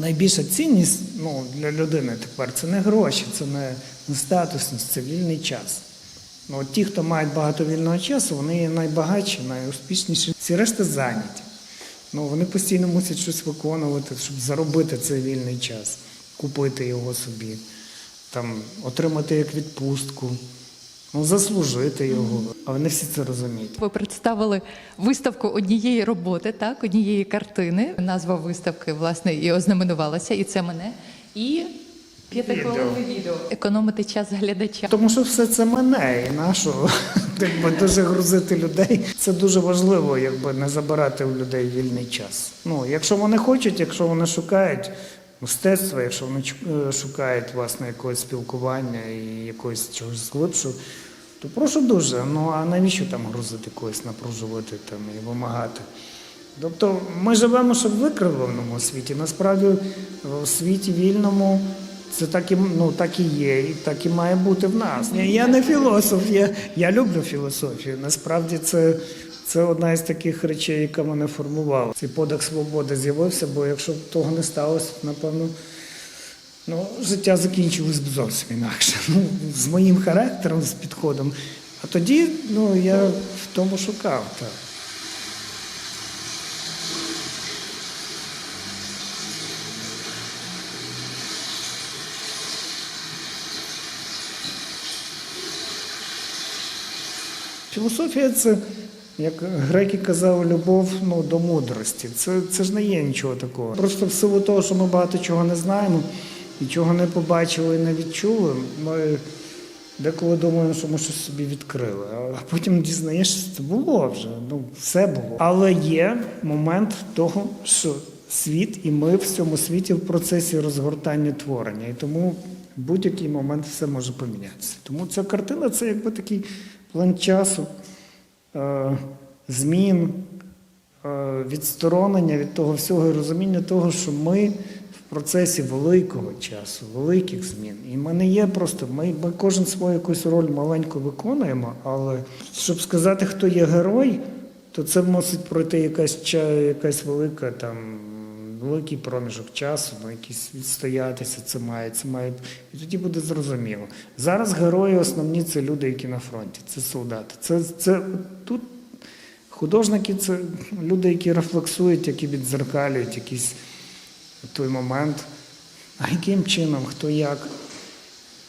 найбільша цінність ну, для людини тепер це не гроші, це не, статусність, це вільний час. Ну, от ті, хто мають багато вільного часу, вони є найбагатші, найуспішніші. Всі решта зайняті. Ну, вони постійно мусять щось виконувати, щоб заробити цей вільний час, купити його собі, там, отримати як відпустку, ну, заслужити його. А вони всі це розуміють. Ви представили виставку однієї роботи, так, однієї картини. Назва виставки, власне, і ознаменувалася, і це мене. І п'ятихвилинне відео. Економити час глядача. Тому що все це мене і нашого якби дуже грузити людей. Це дуже важливо, якби не забирати у людей вільний час. Ну, якщо вони хочуть, якщо вони шукають мистецтва, якщо вони е, шукають власне якогось спілкування і якогось чогось глибшого, то прошу дуже. Ну а навіщо там грузити когось, напружувати там і вимагати? Тобто ми живемо ще в викривленому світі. Насправді в світі вільному це так і, ну, так і є, і так і має бути в нас. Я, я не філософ, я, я люблю філософію. Насправді це, це одна із таких речей, яка мене формувала. Цей подих свободи з'явився, бо якщо б того не сталося, напевно, ну, життя закінчилось б зовсім інакше. Ну, з моїм характером, з підходом. А тоді ну, я в тому шукав. Так. Філософія це, як греки казали, любов ну, до мудрості. Це, це ж не є нічого такого. Просто в силу того, що ми багато чого не знаємо, нічого не побачили і не відчули, ми деколи думаємо, що ми щось собі відкрили. А потім дізнаєшся, що це було вже. Ну, все було. Але є момент того, що світ і ми в цьому світі в процесі розгортання творення. І тому будь-який момент все може помінятися. Тому ця картина це якби такий план часу, змін, е, відсторонення від того всього і розуміння того, що ми в процесі великого часу, великих змін. І ми не є просто, ми, ми кожен свою якусь роль маленьку виконуємо, але щоб сказати, хто є герой, то це мусить пройти якась, якась велика там. Великий проміжок часу, ну, якийсь відстоятися, це має, це має. І тоді буде зрозуміло. Зараз герої основні це люди, які на фронті, це солдати. Це, це тут художники це люди, які рефлексують, які відзеркалюють якийсь той момент. А яким чином, хто як?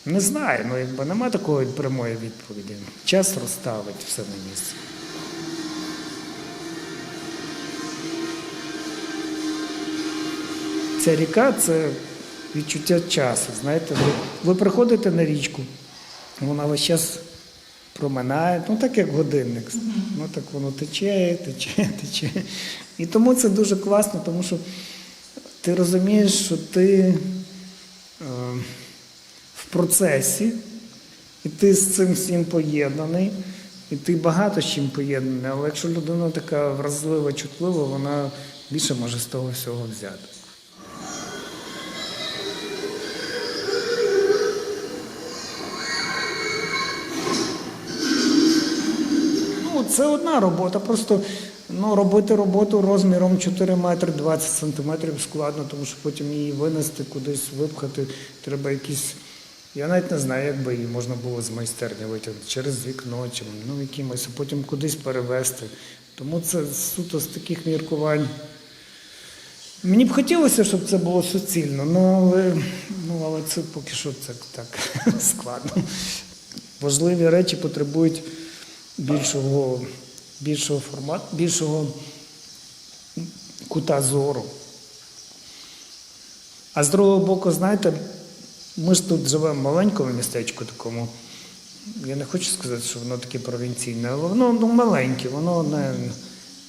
Не знаю, ну якби нема такої прямої відповіді. Час розставить все на місце. Ця ріка це відчуття часу. Знаєте, ви, ви приходите на річку, вона весь час проминає, ну так як годинник. Ну так воно тече, тече, тече. І тому це дуже класно, тому що ти розумієш, що ти е, в процесі, і ти з цим всім поєднаний, і ти багато з чим поєднаний. Але якщо людина така вразлива, чутлива, вона більше може з того всього взяти. Це одна робота. Просто ну, робити роботу розміром 4 метри 20 сантиметрів складно, тому що потім її винести, кудись випхати. Треба якісь. Я навіть не знаю, як би її можна було з майстерні витягнути через вікно чи ну, якимось, а потім кудись перевезти. Тому це суто з таких міркувань. Мені б хотілося, щоб це було суцільно, ну, але, ну, але це поки що це так складно. Важливі речі потребують більшого, більшого формату, більшого кута зору. А з другого боку, знаєте, ми ж тут живемо в маленькому містечку такому. Я не хочу сказати, що воно таке провінційне, але воно ну, маленьке, воно не.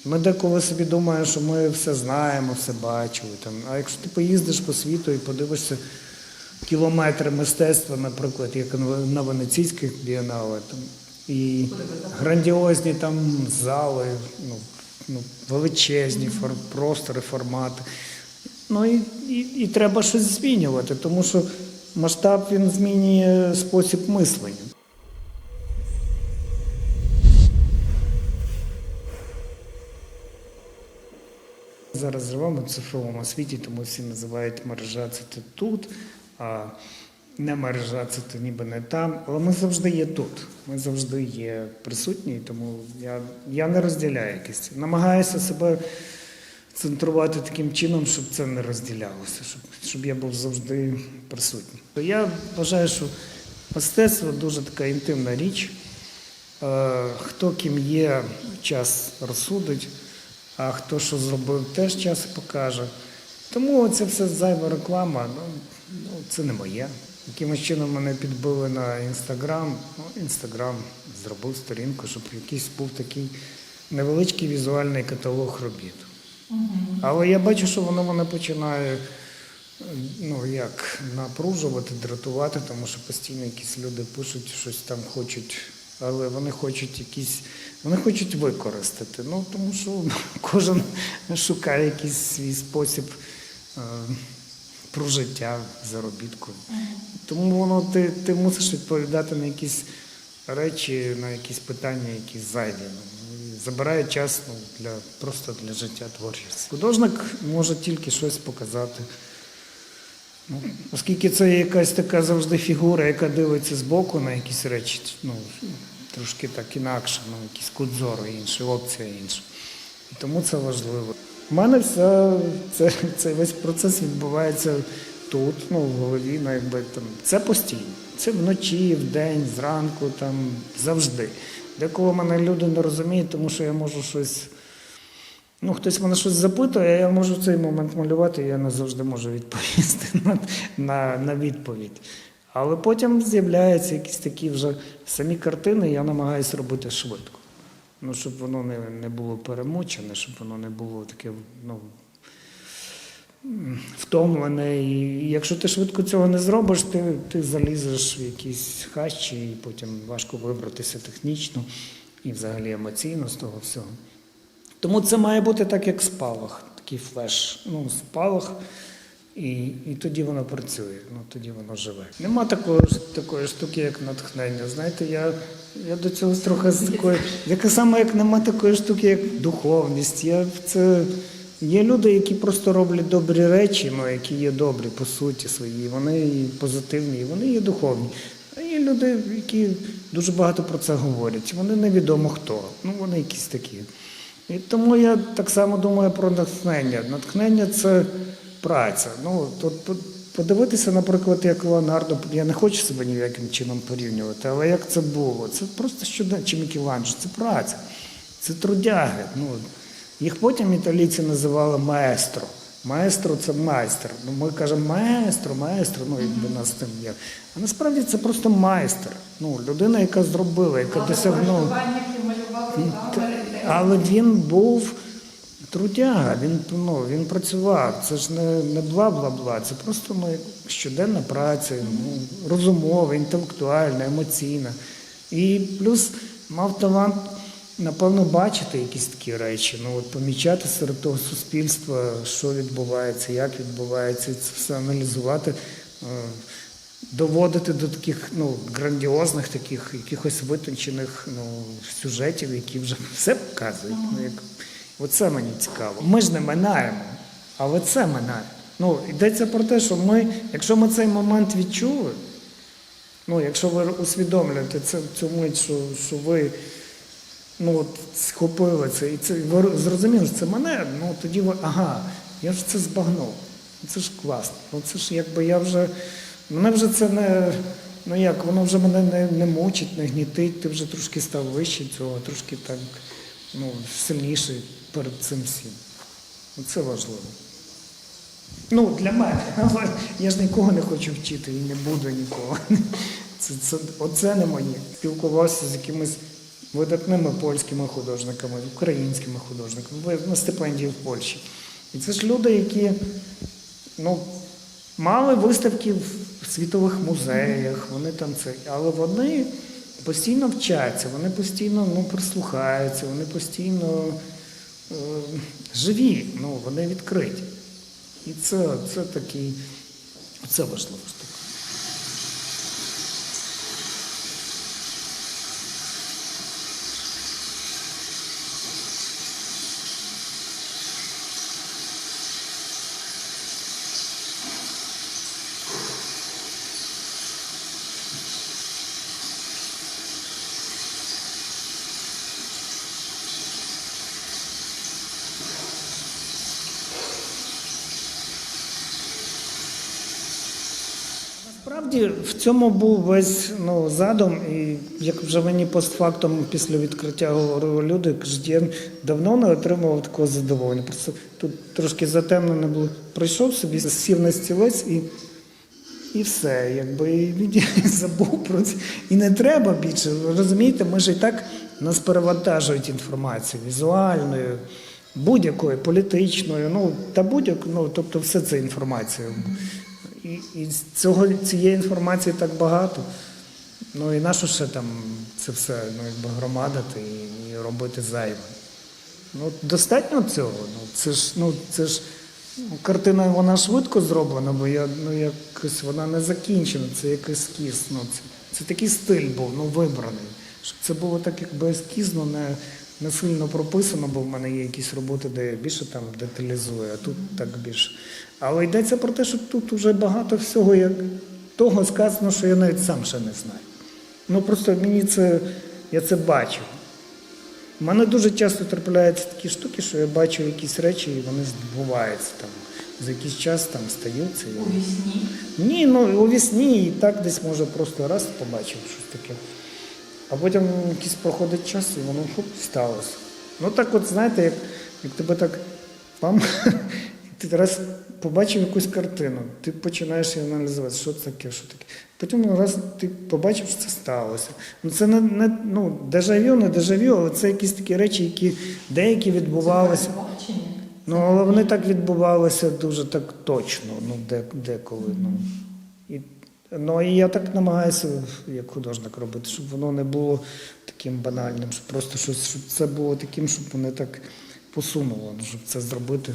Ми деколи собі думаємо, що ми все знаємо, все бачили. Там. А якщо ти поїздиш по світу і подивишся кілометри мистецтва, наприклад, як на Венеційських бієнале, там, і грандіозні там зали, ну, ну, величезні фор, простори, формати. Ну і, і, і треба щось змінювати, тому що масштаб він змінює спосіб мислення. Зараз живемо в цифровому світі, тому всі називають мережа це тут, а не мережа це ти ніби не там. Але ми завжди є тут. Ми завжди є присутні, тому я, я не розділяю якісь. Намагаюся себе центрувати таким чином, щоб це не розділялося, щоб, щоб я був завжди присутній. Я вважаю, що мистецтво дуже така інтимна річ. Е, Хто ким є, час розсудить, а хто що зробив, теж час покаже. Тому це все зайва реклама, ну, ну це не моє. Якимось чином мене підбили на інстаграм. Ну, інстаграм зробив сторінку, щоб якийсь був такий невеличкий візуальний каталог робіт. Але я бачу, що воно мене починає е, ну, як напружувати, дратувати, тому що постійно якісь люди пишуть, щось там хочуть, але вони хочуть якісь, вони хочуть використати. Ну, тому що кожен шукає якийсь свій спосіб е, прожиття, заробітку. Тому воно ти, ти мусиш відповідати на якісь речі, на якісь питання, які зайві. Забирає час ну, для, просто для життя творчості. Художник може тільки щось показати. Ну, оскільки це є якась така завжди фігура, яка дивиться збоку на якісь речі, ну, трошки так інакше, ну, якийсь кут зору інший, опція інша. І тому це важливо. У мене все, це, цей весь процес відбувається тут, ну, в голові, ну, якби, там, це постійно. Це вночі, вдень, зранку, там, завжди. Деколи мене люди не розуміють, тому що я можу щось. Ну, хтось мене щось запитує, я можу в цей момент малювати, я не завжди можу відповісти на, на, на відповідь. Але потім з'являються якісь такі вже самі картини, я намагаюся робити швидко. Ну, щоб воно не, не було перемучене, щоб воно не було таке, ну, втомлене. І якщо ти швидко цього не зробиш, ти, ти залізеш в якісь хащі, і потім важко вибратися технічно і взагалі емоційно з того всього. Тому це має бути так, як спалах, такий флеш. Ну, спалах, і, і тоді воно працює, ну тоді воно живе. Нема такої, такої штуки, як натхнення. Знаєте, я, я до цього трохи з такої. Яке саме як нема такої штуки, як духовність. Я це. Є люди, які просто роблять добрі речі, ну, які є добрі по суті свої, вони і позитивні, і вони є духовні. А є люди, які дуже багато про це говорять. Вони невідомо хто. Ну, вони якісь такі. І тому я так само думаю про натхнення. Натхнення це праця. Ну, тут подивитися, наприклад, як Леонардо, я не хочу себе ніяким чином порівнювати, але як це було? Це просто щоденно, чи Мікеланджело, це праця, це трудяги. Ну, їх потім італійці називали маестро. Маестро це майстер. Ну, ми кажемо маестро, маестро, ну якби нас тим є. А насправді це просто майстер. Ну, людина, яка зробила, яка досягнула. Але він був трудяга, він, ну, він працював. Це ж не, не бла-бла-бла, це просто ну, щоденна праця, ну, розумова, інтелектуальна, емоційна. І плюс мав талант, напевно, бачити якісь такі речі, ну, от помічати серед того суспільства, що відбувається, як відбувається, і це все аналізувати. е, доводити до таких ну, грандіозних, таких якихось витончених ну, сюжетів, які вже все показують. Ну, як... Оце мені цікаво. Ми ж не минаємо, але це минає. Ну, йдеться про те, що ми, якщо ми цей момент відчули, ну, якщо ви усвідомлюєте це, цю мить, що, що ви ну, от, схопили це, і це ви зрозуміли, що це мене, ну тоді ви, ага, я ж це збагнув. Це ж класно. Ну це ж якби я вже. Мене вже це не. Ну як, воно вже мене не, не мучить, не гнітить, ти вже трошки став вище цього, трошки так ну, сильніший перед цим всім. Ну, Це важливо. Ну, для мене. Але я ж нікого не хочу вчити і не буду нікого. Це, це, оце не моє. Спілкувався з якимись видатними польськими художниками, українськими художниками, на стипендії в Польщі. І це ж люди, які ну, мали виставки в світових музеях, вони там це, але вони постійно вчаться, вони постійно ну, прислухаються, вони постійно живі, ну, вони відкриті. І це, це такий, це важлива штука. Насправді в цьому був весь ну, задум, і як вже мені постфактум після відкриття говорили люди, кажуть, я давно не отримував такого задоволення. Просто тут трошки затемнено було. Прийшов собі, сів на стілець і, і все. Якби і, забув про це. І не треба більше. Розумієте, ми ж і так нас перевантажують інформацією візуальною, будь-якою, політичною, ну та будь-якою, ну тобто все це інформація. І, і цього, цієї інформації так багато. Ну і нащо ще там це все ну, якби громадити і, і робити зайве. Ну, достатньо цього. Ну, це ж, ну, це ж ну, картина вона швидко зроблена, бо я, ну, якось вона не закінчена, це як ескіз. Ну, це, це такий стиль був, ну, вибраний. Щоб це було так якби ескізно, не, не сильно прописано, бо в мене є якісь роботи, де я більше там деталізую, а тут так більше. Але йдеться про те, що тут вже багато всього як того сказано, що я навіть сам ще не знаю. Ну просто мені це, я це бачив. У мене дуже часто трапляються такі штуки, що я бачу якісь речі, і вони збуваються там. За якийсь час там стаються. У вісні. Ні, ну у вісні і так десь може просто раз побачив щось таке. А потім якийсь проходить час і воно хоп, сталося. Ну так от знаєте, як, як тебе так пам, ти раз побачив якусь картину, ти починаєш її аналізувати, що це таке, що таке. Потім раз ти побачив, що це сталося. Ну це не, не ну, дежавю, не дежавю, але це якісь такі речі, які деякі відбувалися. Ну, але вони так відбувалися дуже так точно, ну, де, деколи. Ну. Ну, і я так намагаюся, як художник, робити, щоб воно не було таким банальним, щоб просто щось, щоб це було таким, щоб мене так посунуло, ну, щоб це зробити.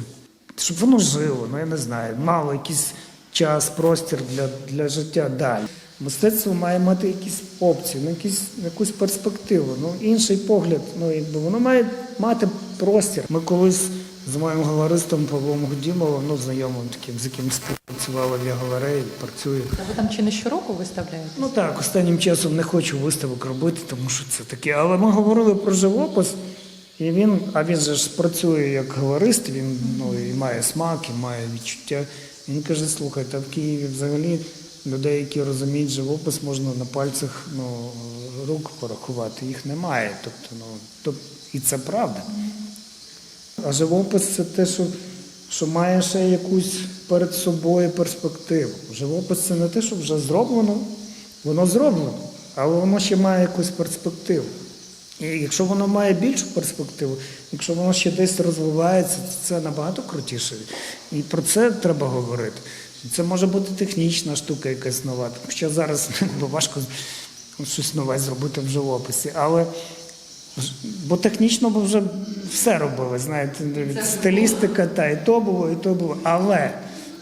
Щоб воно жило, ну я не знаю, мало якийсь час, простір для, для життя далі. Мистецтво має мати якісь опції, ну, якісь, якусь перспективу, ну, інший погляд. Ну, якби воно має мати простір. Ми колись з моїм галеристом Павлом Гудімовим, ну, знайомим таким, з яким співпрацювала в я галереї, працюю. А ви там чи не щороку виставляєте? Ну так, останнім часом не хочу виставок робити, тому що це таке. Але ми говорили про живопис, і він, а він же ж працює як галерист, він ну, і має смак, і має відчуття. Він каже: слухай, та в Києві взагалі людей, які розуміють живопис, можна на пальцях ну, рук порахувати. Їх немає. Тобто, ну, тоб- і це правда. А живопис це те, що, що має ще якусь перед собою перспективу. Живопис це не те, що вже зроблено, воно зроблено, але воно ще має якусь перспективу. І якщо воно має більшу перспективу, якщо воно ще десь розвивається, то це набагато крутіше. І про це треба говорити. Це може бути технічна штука якась нова. Хоча зараз ну, важко щось нове зробити в живописі. Але Бо технічно ми вже все робили, знаєте, стилістика, та і то було, і то було. Але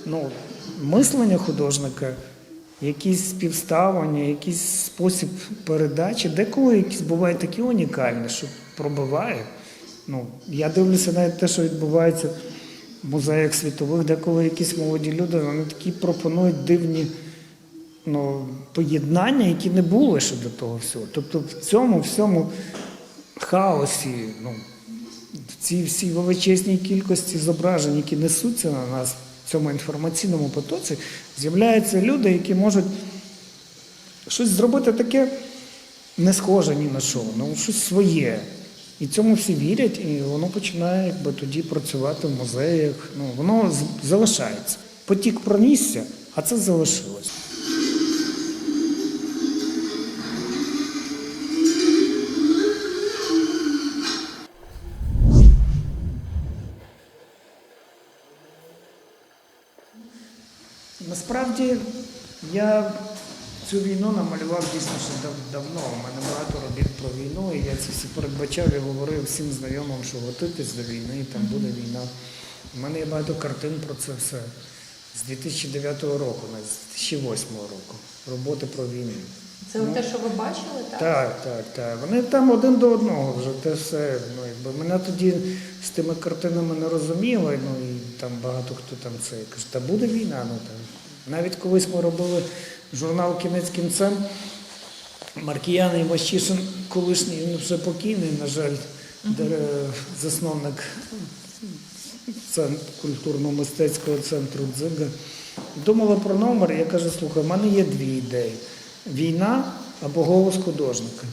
ну, мислення художника, якісь співставлення, якийсь спосіб передачі, деколи якісь бувають такі унікальні, що пробиває. Ну, я дивлюся навіть те, що відбувається в музеях світових, деколи якісь молоді люди, вони такі пропонують дивні ну, поєднання, які не були ще до того всього. Тобто в цьому всьому хаосі, ну, в цій всій величезній кількості зображень, які несуться на нас в цьому інформаційному потоці, з'являються люди, які можуть щось зробити таке не схоже ні на що, ну щось своє. І цьому всі вірять, і воно починає якби, тоді працювати в музеях. Ну, воно залишається. Потік пронісся, а це залишилось. Насправді я цю війну намалював дійсно ще давно. У мене багато робіт про війну, і я це всі передбачав і говорив всім знайомим, що готуйтесь до війни, там буде війна. У мене є багато картин про це все. З 2009 року, навіть з 2008 року. Роботи про війну. Це те, що ви бачили, так? Так, так, так. Вони там один до одного вже те все. Ну, якби мене тоді з тими картинами не розуміли, ну і там багато хто там це каже, та буде війна. Ну там. Навіть колись ми робили журнал Кінець кінцем. Маркіян Іващишин, колишній, він вже покійний, на жаль, засновник культурно-мистецького центру Дзига. Думали про номер, і я кажу, слухай, в мене є дві ідеї: війна або голос художника.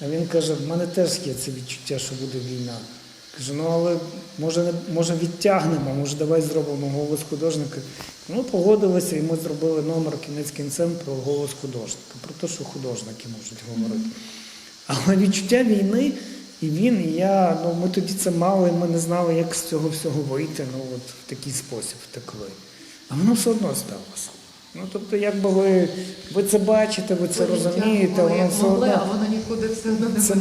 А він каже, в мене теж є це відчуття, що буде війна. Кажу, ну але може, може відтягнемо, може давай зробимо голос художника. Ну, погодилися, і ми зробили номер кінець кінцем про голос художника, про те, що художники можуть говорити. Але відчуття війни, і він, і я, ну ми тоді це мали, ми не знали, як з цього всього вийти, ну от в такий спосіб втекли. А воно все одно сталося. Ну тобто, якби ви, ви це бачите, ви це розумієте, воно все могли, а воно нікуди все одно не Це.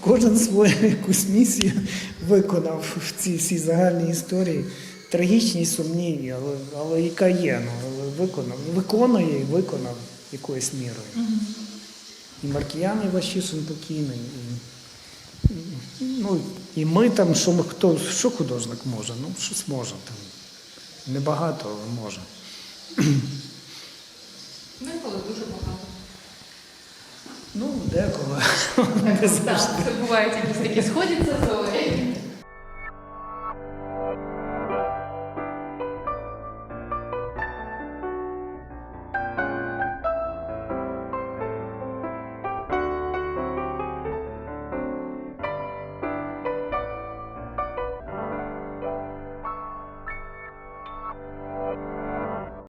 Кожен свою якусь місію виконав в цій всій загальній історії. Трагічній, сумній, але, але яка є, ну, але виконав. Виконує і виконав якоюсь мірою. І Маркіян Івашишин покійний. І, ну, і ми там, що ми хто, що художник може? Ну, щось може там. Небагато, але може. Інколи дуже багато. Ну, деколи. Це бувають якісь такі сходяться зорі.